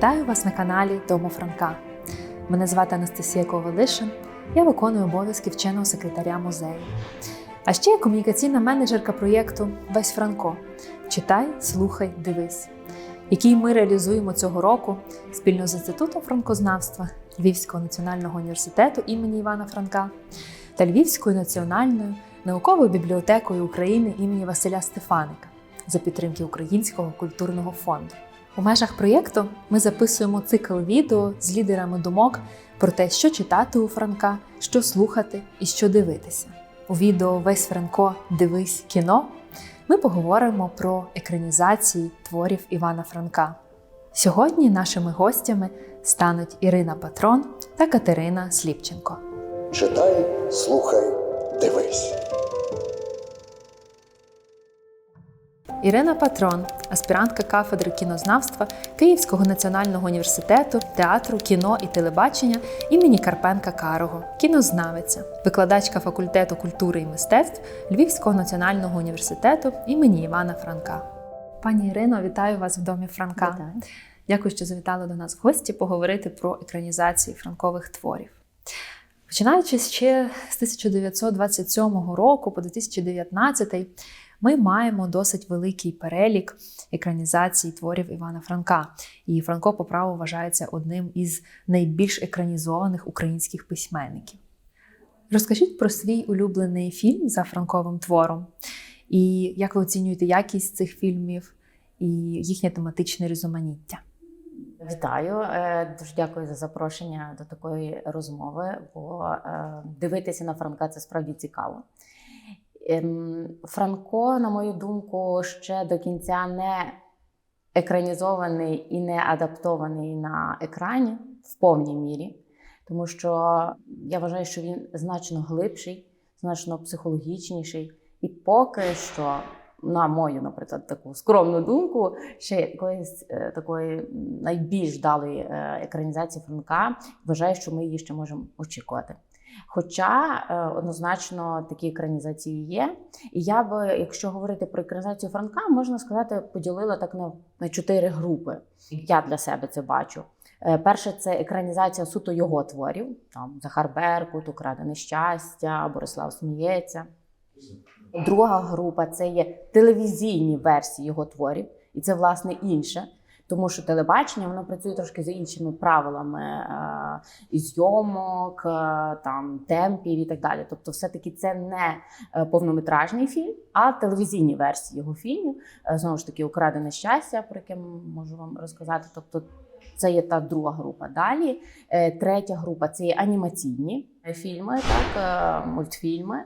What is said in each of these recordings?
Вітаю вас на каналі Дому Франка. Мене звати Анастасія Ковалишин. Я виконую обов'язки вченого секретаря музею. А ще я комунікаційна менеджерка проєкту Весь Франко. Читай, слухай, дивись, який ми реалізуємо цього року спільно з Інститутом франкознавства Львівського національного університету імені Івана Франка та Львівською національною науковою бібліотекою України імені Василя Стефаника за підтримки Українського культурного фонду. У межах проєкту ми записуємо цикл відео з лідерами думок про те, що читати у Франка, що слухати і що дивитися. У відео Весь Франко Дивись кіно ми поговоримо про екранізації творів Івана Франка. Сьогодні нашими гостями стануть Ірина Патрон та Катерина Сліпченко. Читай, слухай, дивись. Ірина Патрон, аспірантка кафедри кінознавства Київського національного університету театру, кіно і телебачення імені Карпенка Карого, кінознавиця, викладачка факультету культури і мистецтв Львівського національного університету імені Івана Франка. Пані Ірино, вітаю вас в домі Франка. Вітаю. Дякую, що завітали до нас в гості поговорити про екранізації франкових творів. Починаючи ще з 1927 року по 2019, ми маємо досить великий перелік екранізацій творів Івана Франка. І Франко по праву вважається одним із найбільш екранізованих українських письменників. Розкажіть про свій улюблений фільм за франковим твором, і як ви оцінюєте якість цих фільмів і їхнє тематичне різноманіття. Вітаю, Е, дуже дякую за запрошення до такої розмови, бо е, дивитися на Франка це справді цікаво. Ем, Франко, на мою думку, ще до кінця не екранізований і не адаптований на екрані в повній мірі, тому що я вважаю, що він значно глибший, значно психологічніший, і поки що. На мою, наприклад, таку скромну думку, ще якоїсь е, такої найбільш вдалої е, екранізації Франка, вважаю, що ми її ще можемо очікувати. Хоча е, однозначно такі екранізації є. І я би, якщо говорити про екранізацію Франка, можна сказати, поділила так на, на чотири групи. Я для себе це бачу. Е, Перше, це екранізація суто його творів, там Захар Беркут, Украдене щастя, Борислав Сміється. Друга група це є телевізійні версії його творів, і це власне інше. Тому що телебачення воно працює трошки за іншими правилами е, і зйомок, е, там темпів і так далі. Тобто, все-таки це не е, повнометражний фільм, а телевізійні версії його фільмів. Знову ж таки, Украдене щастя, про яке можу вам розказати. Тобто, це є та друга група. Далі третя група це є анімаційні фільми, так, мультфільми.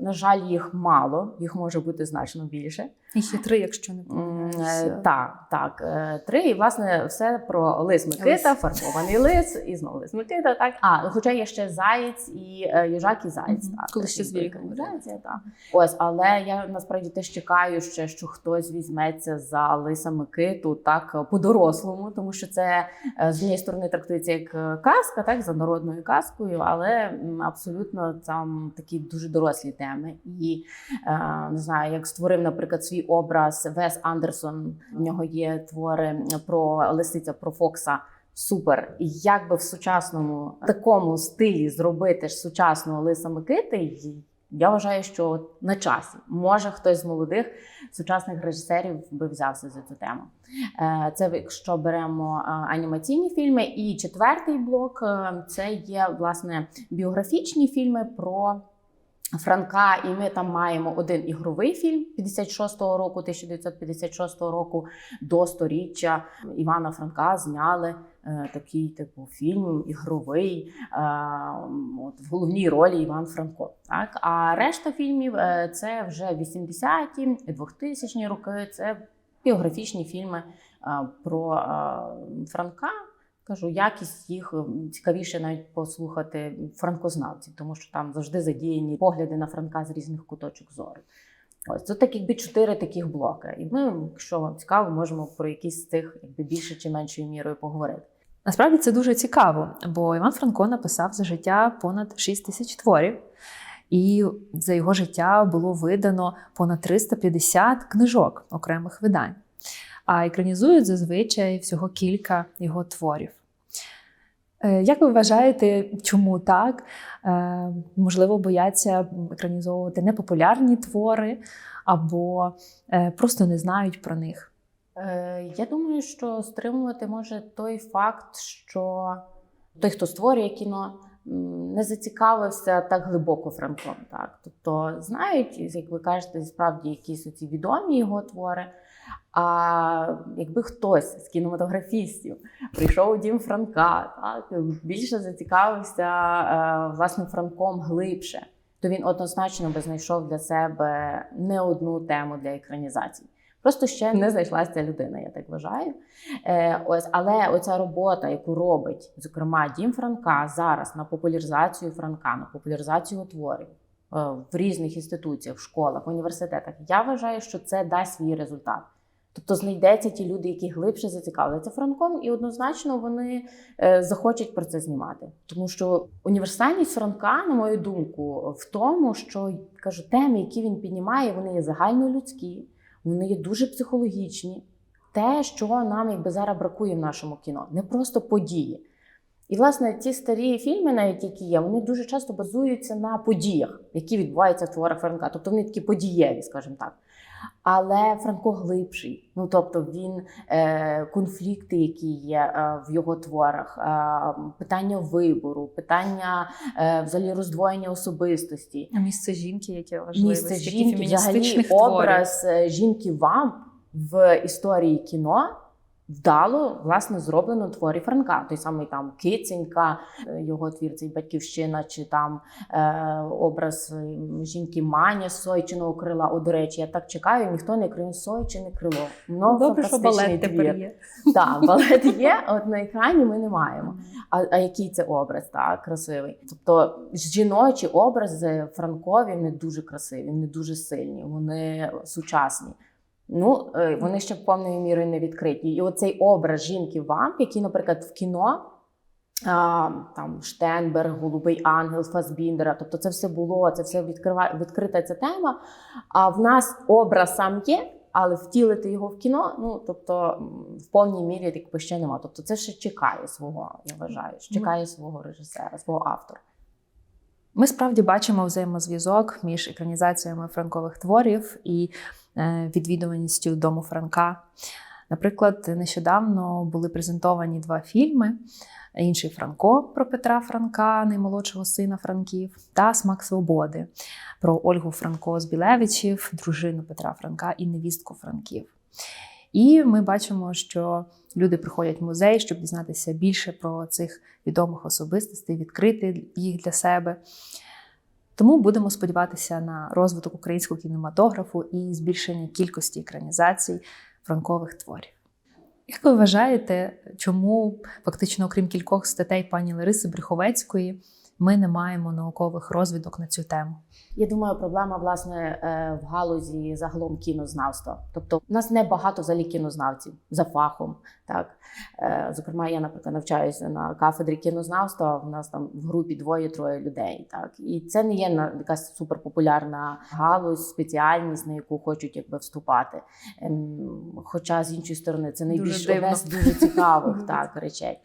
На жаль, їх мало, їх може бути значно більше. Їх є три, якщо не помиляюся. е, Так, так, е, три. І власне все про лис Микита, Лис. фарбований лис, і знову лис Микита. Так, а хоча є ще заєць і е, їжак і заєць. Мгм. Так, Коли ще так. Ось, але я насправді теж чекаю ще, що хтось візьметься за лиса Микиту так по-дорослому, тому що це з однієї сторони трактується як казка, так за народною казкою, але абсолютно там такі дуже дорослі теми. І не знаю, як створив, наприклад, свій образ Вес Андерсон. В нього є твори про лисиця про Фокса. Супер. І як би в сучасному такому стилі зробити ж сучасного лиса Микити, я вважаю, що на часі може хтось з молодих сучасних режисерів би взявся за цю тему. Е, Це якщо беремо е, анімаційні фільми. І четвертий блок е, це є власне біографічні фільми про. Франка, і ми там маємо один ігровий фільм 56-го року, 1956 року до сторіччя Івана Франка зняли е, такий типу фільм ігровий е, от, в головній ролі Іван Франко. Так? А решта фільмів е, це вже 80-ті, 2000-ні роки. Це біографічні фільми е, про е, Франка. Кажу, якість їх е, цікавіше навіть послухати франкознавців, тому що там завжди задіяні погляди на Франка з різних куточок зору. Ось це так, якби чотири таких блоки. І ми, якщо вам цікаво, можемо про якісь з цих якби більше чи меншою мірою поговорити. Насправді це дуже цікаво, бо Іван Франко написав за життя понад 6 тисяч творів, і за його життя було видано понад 350 книжок окремих видань. А екранізують зазвичай всього кілька його творів. Е, Як ви вважаєте, чому так? Е, Можливо, бояться екранізовувати непопулярні твори або е, просто не знають про них. Я думаю, що стримувати може той факт, що той, хто створює кіно, не зацікавився так глибоко Франком. Так? Тобто знають, як ви кажете, справді якісь оці відомі його твори. А якби хтось з кінематографістів прийшов у дім Франка, так, більше зацікавився е, власне Франком глибше, то він однозначно би знайшов для себе не одну тему для екранізації. Просто ще не знайшлася ця людина, я так вважаю. Е, ось, але оця робота, яку робить, зокрема, Дім Франка зараз на популяризацію Франка, на популяризацію творів е, в різних інституціях, в школах, в університетах, я вважаю, що це дасть свій результат. Тобто знайдеться ті люди, які глибше зацікавляться Франком, і однозначно вони е, захочуть про це знімати. Тому що універсальність Франка, на мою думку, в тому, що кажу, теми, які він піднімає, вони є загальнолюдські, вони є дуже психологічні. Те, що нам якби зараз бракує в нашому кіно, не просто події. І, власне, ті старі фільми, навіть які є, вони дуже часто базуються на подіях, які відбуваються в творах Франка. Тобто вони такі подієві, скажімо так. Але Франко глибший. Ну тобто він е, конфлікти, які є е, в його творах, е, питання вибору, питання е, взагалі роздвоєння особистості, А Місце жінки, яке важливе, місце жінки, взагалі образ жінки вам в історії кіно. Вдало власне зроблено творі Франка. Той самий там Киценька, е, його твір цей батьківщина, чи там е, образ е, жінки Маня Сойчиного крила. О, до речі, я так чекаю, ніхто не крім Сойчине крило. Ну, Добре, що балет тепер є. Так, балет є, от на екрані ми не маємо. А, а який це образ, так, красивий. Тобто жіночі образи Франкові вони дуже красиві, вони дуже сильні, вони сучасні. Ну, е, вони ще повною мірою не відкриті. І оцей образ жінки вамп, який, наприклад, в кіно. А, там Штенберг, Голубий Ангел, Фасбіндера. Тобто це все було, це все відкрива... відкрита ця тема. А в нас образ сам є, але втілити його в кіно, ну тобто в повній мірі якби ще нема. Тобто це ще чекає свого, я вважаю, чекає свого режисера, свого автора. Ми справді бачимо взаємозв'язок між екранізаціями франкових творів і відвідуваністю дому Франка. Наприклад, нещодавно були презентовані два фільми: інший Франко про Петра Франка, наймолодшого сина Франків, та Смак свободи про Ольгу Франко з Білевичів, дружину Петра Франка і невістку Франків. І ми бачимо, що люди приходять в музей, щоб дізнатися більше про цих відомих особистостей, відкрити їх для себе. Тому будемо сподіватися на розвиток українського кінематографу і збільшення кількості екранізацій франкових творів. Як ви вважаєте, чому фактично, окрім кількох статей пані Лариси Брюховецької, ми не маємо наукових розвідок на цю тему? Я думаю, проблема власне е, в галузі загалом кінознавства. Тобто, в нас не багато взагалі кінознавців за фахом. Так, Е, зокрема, я, наприклад, навчаюся на кафедрі кінознавства. У нас там в групі двоє-троє людей. Так, і це не є якась суперпопулярна галузь, спеціальність, на яку хочуть якби вступати. Ем, Хоча з іншої сторони, це найбільш дивно. одне з дуже цікавих так речей.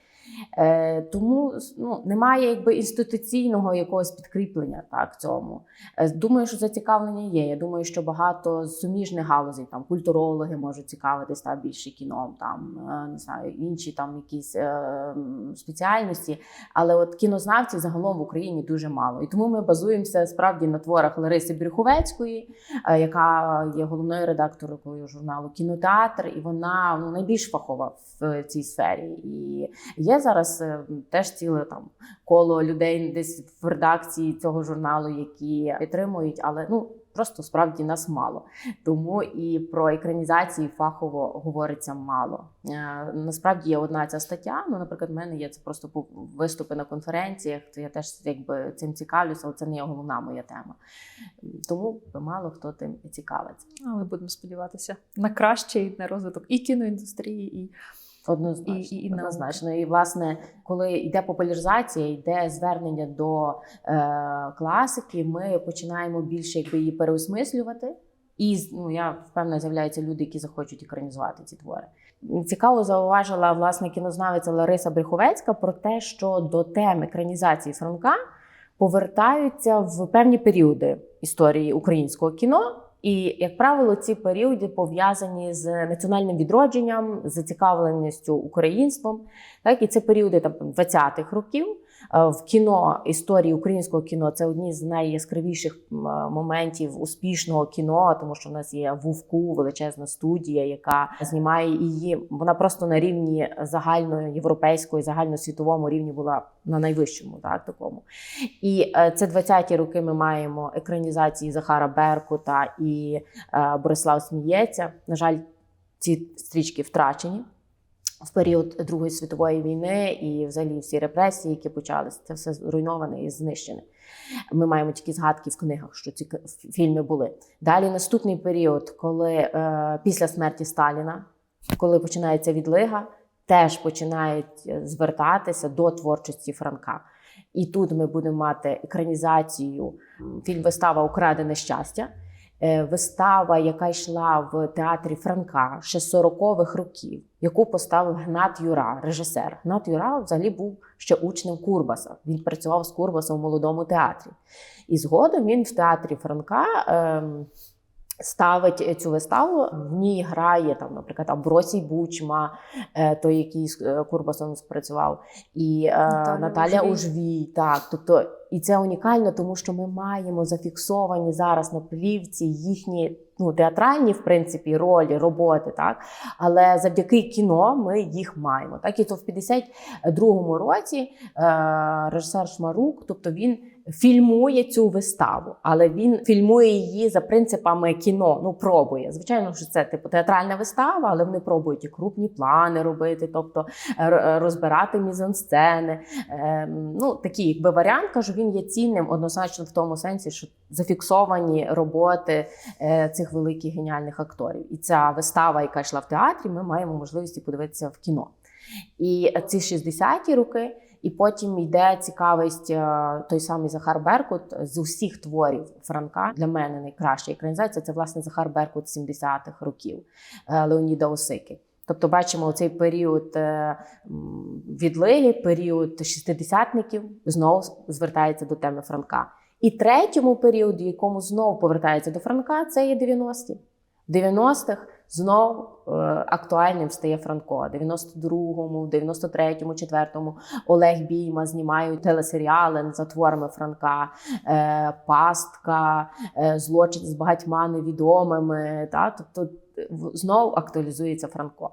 Е, тому ну, немає якби інституційного якогось підкріплення так цьому. Е, Думаю, що зацікавлення є. Я думаю, що багато суміжних галузей, там культурологи можуть цікавитись та більше кіном, там е, не знаю, інші там якісь е, спеціальності. Але от кінознавців загалом в Україні дуже мало. І тому ми базуємося справді на творах Лариси Брюховецької, е, яка є головною редакторкою журналу Кінотеатр, і вона ну, найбільш фахова в цій сфері. І є зараз е, теж ціле там коло людей десь в редакції цього журналу, які підтримують, але ну просто справді нас мало. Тому і про екранізації фахово говориться мало. Е, насправді є одна ця стаття. Ну, наприклад, в мене є це просто виступи на конференціях. То я теж якби цим цікавлюся, але це не є головна моя тема. Тому мало хто тим цікавиться. Але будемо сподіватися на кращий на розвиток і кіноіндустрії, і Однозначно, І- і- і однозначно. І власне, коли йде популяризація, йде звернення до е, класики, ми починаємо більше якби її переосмислювати. І ну, я впевнена, з'являються люди, які захочуть екранізувати ці твори. Цікаво зауважила власне кінознавиця Лариса Бреховецька про те, що до тем екранізації Франка повертаються в певні періоди історії українського кіно. І, як правило, ці періоди пов'язані з національним відродженням, з зацікавленістю українством. Так, і це періоди там 20-х років. Е, В кіно історії українського кіно це одні з найяскравіших моментів успішного кіно, тому що в нас є вувку, величезна студія, яка знімає її. Вона просто на рівні загальноєвропейського і загальносвітовому рівні була на найвищому, так такому. І е, це 20-ті роки. Ми маємо екранізації Захара Беркута і е, Борислав Сміється. На жаль, ці стрічки втрачені в період Другої світової війни і взагалі всі репресії, які почалися, це все зруйноване і знищене. Ми маємо тільки згадки в книгах, що ці фільми були. Далі наступний період, коли е, після смерті Сталіна, коли починається відлига, теж починають е, звертатися до творчості Франка. І тут ми будемо мати екранізацію фільм Вистава Украдене щастя. Е, Вистава, яка йшла в театрі Франка ще з 40-х років, яку поставив Гнат Юра, режисер. Гнат Юра взагалі був ще учнем Курбаса. Він працював з Курбасом у молодому театрі. І згодом він в театрі Франка ем, ставить цю виставу. В ній грає там, наприклад, Абросій Бучма, е, той, який з е, Курбасом спрацював, і Наталя Наталя Ужвій. Ужвій. Так, тобто, і це унікально, тому що ми маємо зафіксовані зараз на плівці їхні ну, театральні, в принципі, ролі, роботи, так але завдяки кіно ми їх маємо. Так і то в 52-му році е, режисер Шмарук, тобто він фільмує цю виставу, але він фільмує її за принципами кіно. Ну пробує. Звичайно, що це типу театральна вистава, але вони пробують і крупні плани робити, тобто е, розбирати мізансцени. Е, ну такий якби варіант кажу, він є цінним однозначно в тому сенсі, що зафіксовані роботи е, цих великих геніальних акторів. І ця вистава, яка йшла в театрі, ми маємо можливість подивитися в кіно. І ці 60-ті роки, і потім йде цікавість е, той самий Захар Беркут з усіх творів Франка. Для мене найкраща екранізація це власне Захар Беркут 70-х років е, Леоніда Осики. Тобто бачимо цей період е, відлиги, період шістидесятників знову звертається до теми Франка. І третьому періоді, якому знову повертається до Франка, це є 90-ті. В 90-х знов е, актуальним стає Франко. В 92-му, в 93-му, 4-му Олег Бійма знімають телесеріали за творами Франка, е, Пастка, Злочин з багатьма невідомими. Тобто в- знов актуалізується Франко.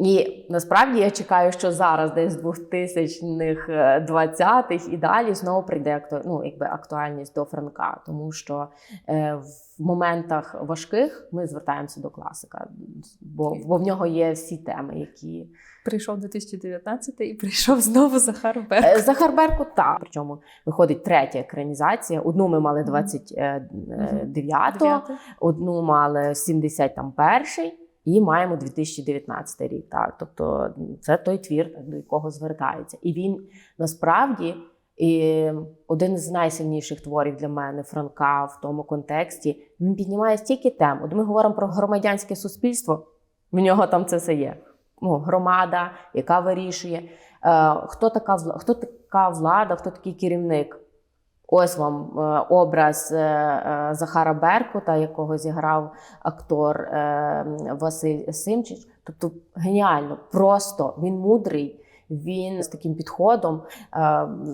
І насправді я чекаю, що зараз, десь з 2000-х, е, 20-х і далі знову прийде акту... ну, якби актуальність до Франка, тому що е, в моментах важких ми звертаємося до класика, бо, бо в нього є всі теми, які Прийшов 2019 і прийшов знову Захар Е, Беркут. Захар Беркут, так. Причому виходить третя екранізація. Одну ми мали Мгм. 29-го, одну мали 71-й. І маємо 2019 рік. Так, тобто це той твір, до якого звертаються. І він насправді і один з найсильніших творів для мене Франка в тому контексті. Він піднімає стільки тем. От ми говоримо про громадянське суспільство. В нього там це все є. Ну, громада, яка вирішує, е, хто така хто така влада, хто такий керівник. Ось вам е, образ е, е, Захара Беркута, якого зіграв актор Василь Симчич. Тобто геніально, просто він мудрий. Він з таким підходом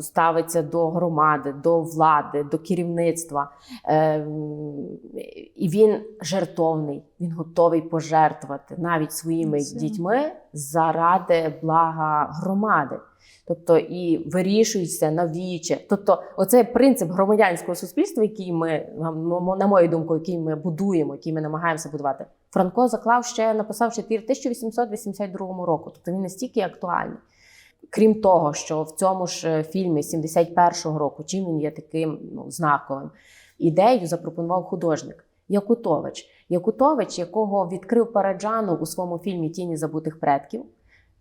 ставиться до громади, до влади, до керівництва. І він жертовний, він готовий пожертвувати навіть своїми дітьми заради блага громади. Тобто і вирішується навіче. Тобто, оцей принцип громадянського суспільства, який ми, на- мою думку, який ми будуємо, який ми намагаємося будувати, Франко заклав ще написав ще твір 1882 року. Тобто він настільки актуальний. Крім того, що в цьому ж е, фільмі 71-го року, чим він є таким ну, знаковим, ідею запропонував художник Якутович. Якутович, якого відкрив Параджану у своєму фільмі Тіні забутих предків.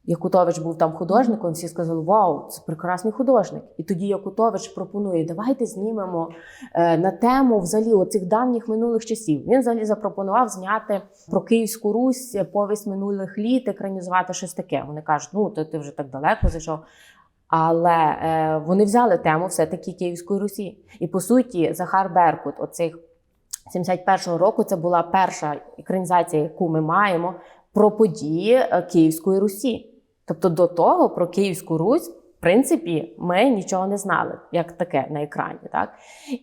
Якутович був там художником, всі сказали: Вау, це прекрасний художник. І тоді Якутович пропонує: давайте знімемо е, на тему взагалі оцих давніх минулих часів. Він взагалі запропонував зняти про Київську Русь повість минулих літ, екранізувати щось таке. Вони кажуть, ну то ти вже так далеко зайшов. Але е, вони взяли тему все-таки Київської Русі. І по суті, Захар Беркут, оцих 71-го року, це була перша екранізація, яку ми маємо про події е, Київської Русі. Тобто до того про Київську Русь, в принципі, ми нічого не знали, як таке на екрані. Так?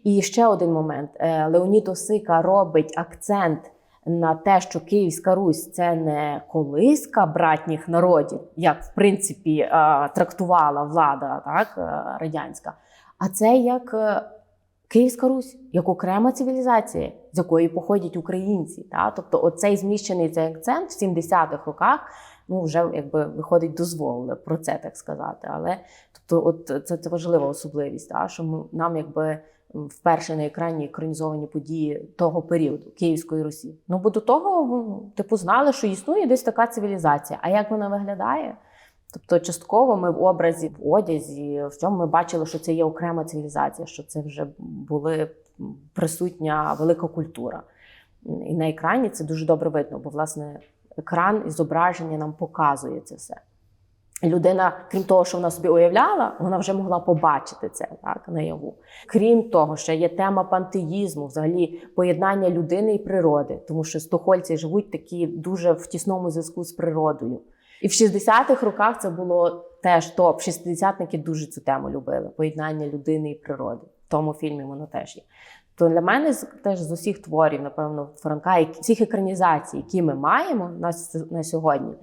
І ще один момент: Е, Леонід Осика робить акцент на те, що Київська Русь це не колиска братніх народів, як в принципі е, трактувала влада так, е, радянська, а це як Київська Русь, як окрема цивілізація, з якої походять українці. Та? Тобто, оцей зміщений цей акцент в 70-х роках. Ну, вже якби виходить, дозволили про це так сказати. Але тобто, от це, це важлива особливість, та, що ми, нам якби вперше на екрані екранізовані події того періоду Київської Русі. Ну бо до того, ну, типу, знали, що існує десь така цивілізація. А як вона виглядає? Тобто, частково ми в образі, в одязі, в цьому ми бачили, що це є окрема цивілізація, що це вже були присутня велика культура. І на екрані це дуже добре видно, бо власне екран і зображення нам показує це все. Людина, крім того, що вона собі уявляла, вона вже могла побачити це так наяву. Крім того, ще є тема пантеїзму, взагалі поєднання людини і природи, тому що стохольці живуть такі дуже в тісному зв'язку з природою. І в 60-х роках це було теж топ. Шістдесятники дуже цю тему любили: поєднання людини і природи. В тому фільмі воно теж є. То для мене теж з усіх творів, напевно, Франка, і всіх екранізацій, які ми маємо на, на сьогодні.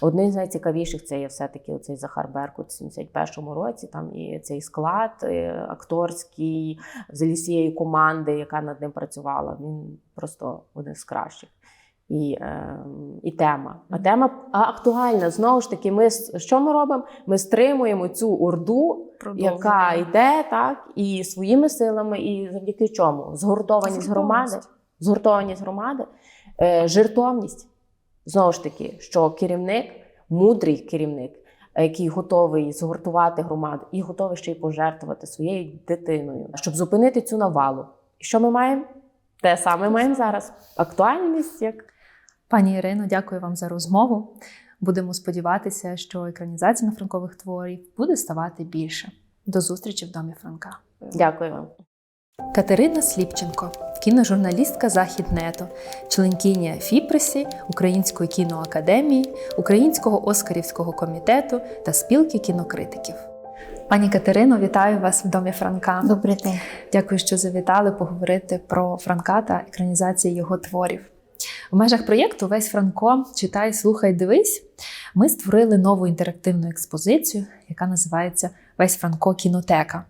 Один з найцікавіших це є все-таки оцей Захар Беркут у 71-му році. Там і цей склад е, акторський взагалі всієї команди, яка над ним працювала. Він просто один з кращих. І, е, і тема. А тема актуальна. Знову ж таки, ми що ми робимо? Ми стримуємо цю орду, яка йде так, і своїми силами, і завдяки чому? Згуртованість громади, згуртованість громади, е, жертовність. Знову ж таки, що керівник, мудрий керівник, який готовий згуртувати громаду і готовий ще й пожертвувати своєю дитиною, щоб зупинити цю навалу. І що ми маємо? Те саме маємо зараз. Актуальність як Пані Ірино, дякую вам за розмову. Будемо сподіватися, що екранізація на франкових творів буде ставати більше. До зустрічі в домі Франка. дякую вам. Катерина Сліпченко, кіножурналістка Західнету, членкиня Фіпресі, Української кіноакадемії, Українського Оскарівського комітету та спілки кінокритиків. Пані Катерино, вітаю вас в домі Франка. Добрий день. Дякую, що завітали поговорити про Франка та екранізації його творів. В межах проєкту Весь Франко читай, слухай, дивись. Ми створили нову інтерактивну експозицію, яка називається Весь Франко кінотека,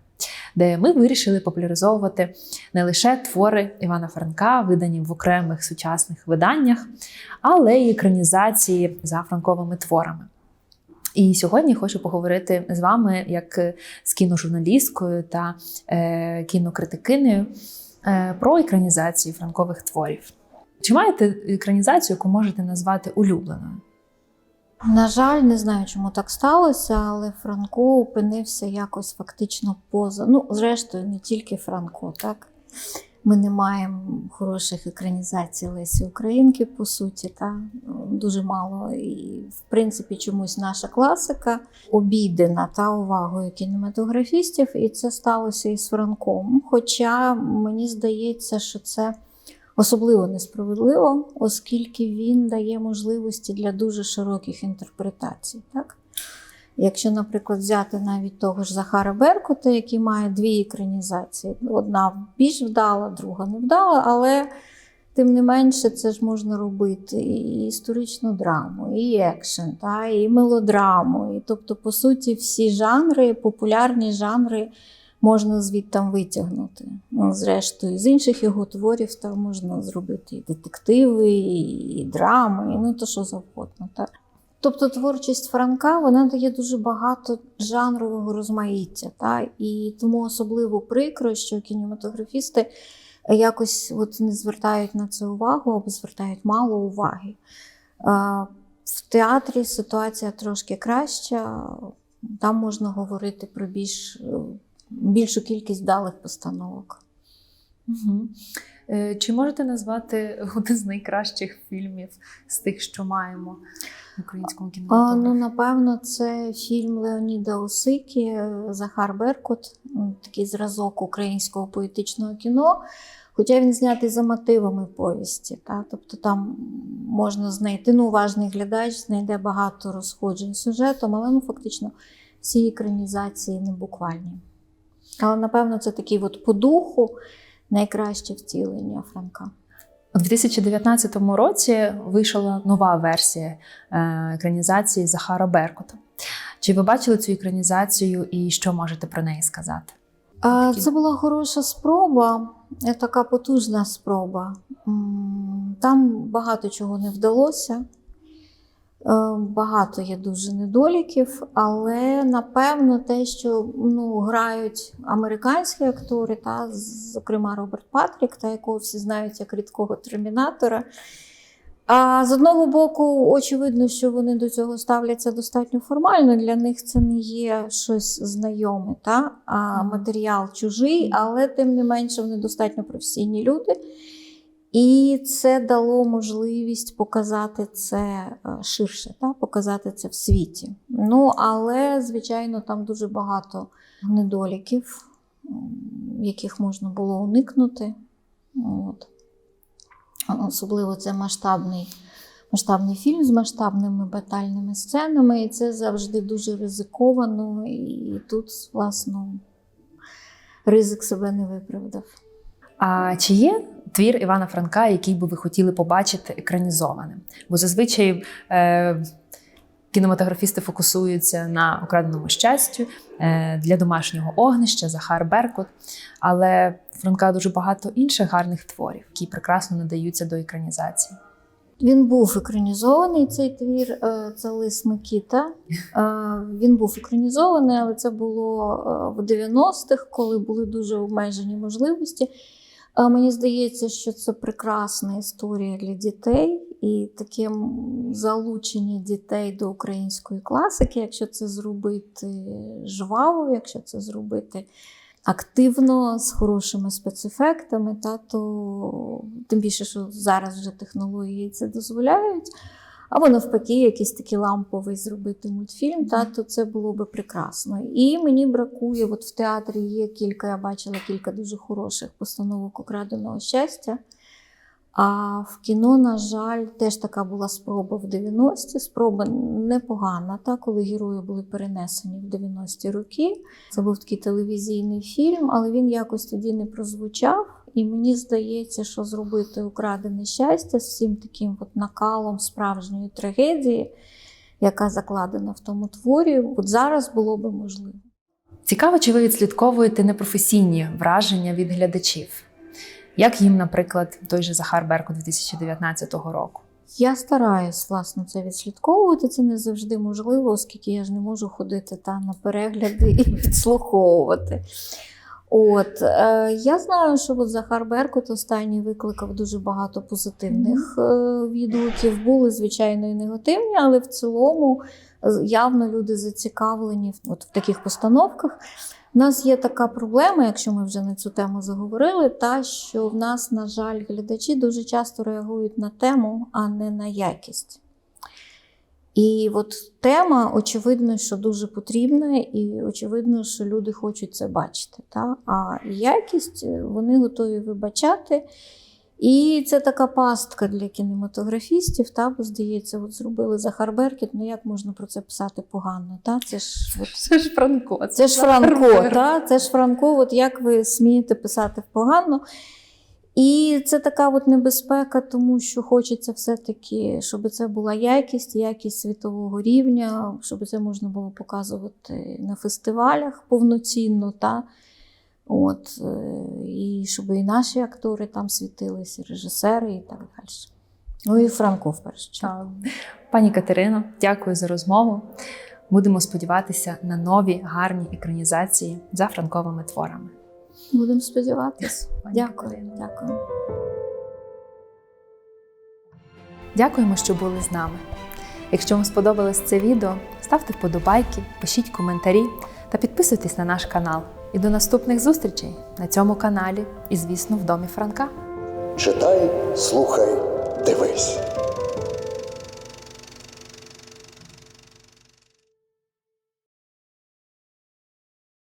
де ми вирішили популяризовувати не лише твори Івана Франка, видані в окремих сучасних виданнях, але й екранізації за франковими творами. І сьогодні хочу поговорити з вами як з кіножурналісткою та е, кінокритикинею е, про екранізацію франкових творів. Чи маєте екранізацію, яку можете назвати улюбленою? На жаль, не знаю, чому так сталося, але Франко опинився якось фактично поза. Ну, зрештою, не тільки Франко, так? Ми не маємо хороших екранізацій Лесі Українки, по суті, та дуже мало. І, в принципі, чомусь наша класика обійдена та увагою кінематографістів, і це сталося і з Франком. Хоча мені здається, що це особливо несправедливо, оскільки він дає можливості для дуже широких інтерпретацій. Так? Якщо, наприклад, взяти навіть того ж Захара Беркута, який має дві екранізації, одна більш вдала, друга не вдала, але тим не менше це ж можна робити і історичну драму, і екшен, та, і мелодраму. І, тобто, по суті, всі жанри, популярні жанри можна звідтам витягнути. Ну, зрештою, з інших його творів там можна зробити і детективи, і, драми, і ну то що завгодно. Так? Тобто творчість Франка вона дає дуже багато жанрового розмаїття. Та? І тому особливо прикро, що кінематографісти якось от не звертають на це увагу або звертають мало уваги. В театрі ситуація трошки краща. Там можна говорити про більш, більшу кількість далих постановок. Угу. Чи можете назвати один з найкращих фільмів з тих, що маємо в українському А, кінематографі? ну, напевно, це фільм Леоніда Осики е, Захар Беркут, такий зразок українського поетичного кіно. Хоча він знятий за мотивами повісті. Та? Тобто там можна знайти, ну, уважний глядач знайде багато розходжень сюжетом, але ну, фактично всі екранізації не буквальні. Але, напевно, це такий от по духу найкраще втілення Франка. У 2019 році вийшла нова версія е, екранізації Захара Беркута. Чи ви бачили цю екранізацію і що можете про неї сказати? Це була хороша спроба, е, така потужна спроба. Там багато чого не вдалося. Е, Багато є дуже недоліків, але напевно те, що ну, грають американські актори, та, зокрема Роберт Патрік, та якого всі знають як рідкого термінатора. А з одного боку, очевидно, що вони до цього ставляться достатньо формально. Для них це не є щось знайоме, та? а матеріал чужий, але тим не менше вони достатньо професійні люди. І це дало можливість показати це е, ширше, та? показати це в світі. Ну, але, звичайно, там дуже багато недоліків, яких можна було уникнути. От. Особливо це масштабний, масштабний фільм з масштабними батальними сценами, і це завжди дуже ризиковано. І тут, власне, ризик себе не виправдав. А чи є твір Івана Франка, який би ви хотіли побачити екранізованим? Бо зазвичай е, кінематографісти фокусуються на украденому щастю е, для домашнього огнища, Захар Беркут. Але Франка дуже багато інших гарних творів, які прекрасно надаються до екранізації. Він був екранізований цей твір, е, це Лис Микіта. Е, Він був екранізований, але це було е, в 90-х, коли були дуже обмежені можливості. Е, Мені здається, що це прекрасна історія для дітей і таке залучення дітей до української класики, якщо це зробити жваво, якщо це зробити активно, з хорошими спецефектами, та, то тим більше, що зараз вже технології це дозволяють. Або навпаки, якийсь такий ламповий зробити мультфільм, та, то це було би прекрасно. І мені бракує, от в театрі є кілька, я бачила кілька дуже хороших постановок украденого щастя. А в кіно, на жаль, теж така була спроба в 90-ті. Спроба непогана, та, коли герої були перенесені в 90-ті роки. Це був такий телевізійний фільм, але він якось тоді не прозвучав. І мені здається, що зробити украдене щастя з всім таким от накалом справжньої трагедії, яка закладена в тому творі, от зараз було би можливо. Цікаво, чи ви відслідковуєте непрофесійні враження від глядачів? Як їм, наприклад, той же Захар Беркут 2019 року? Я стараюсь власне це відслідковувати. Це не завжди можливо, оскільки я ж не можу ходити та на перегляди і підслуховувати. От е, я знаю, що от Захар Беркут останній викликав дуже багато позитивних е, відгуків. Були звичайно і негативні, але в цілому явно люди зацікавлені от в таких постановках. У нас є така проблема, якщо ми вже на цю тему заговорили, та що в нас, на жаль, глядачі дуже часто реагують на тему, а не на якість. І от тема, очевидно, що дуже потрібна, і очевидно, що люди хочуть це бачити. Та? А якість е, вони готові вибачати. І це така пастка для кінематографістів. Та? Бо здається, от зробили Захар Беркет, ну як можна про це писати погано? Та? Це ж от Це ж Франко. це ж Франко, та? це ж Франко, от як ви смієте писати погано. І це така от небезпека, тому що хочеться все-таки, щоб це була якість, якість світового рівня, щоб це можна було показувати на фестивалях повноцінно. Та? От, е, і щоб і наші актори там світилися, режисери і так далі. Ну і Франко в першу чергу. Пані Катерино, дякую за розмову. Будемо сподіватися на нові гарні екранізації за франковими творами. Будемо сподіватися. Дякую. Дякую. Дякуємо, що були з нами. Якщо вам сподобалось це відео, ставте вподобайки, пишіть коментарі та підписуйтесь на наш канал. І до наступних зустрічей на цьому каналі і, звісно, в домі Франка. Читай, слухай, дивись.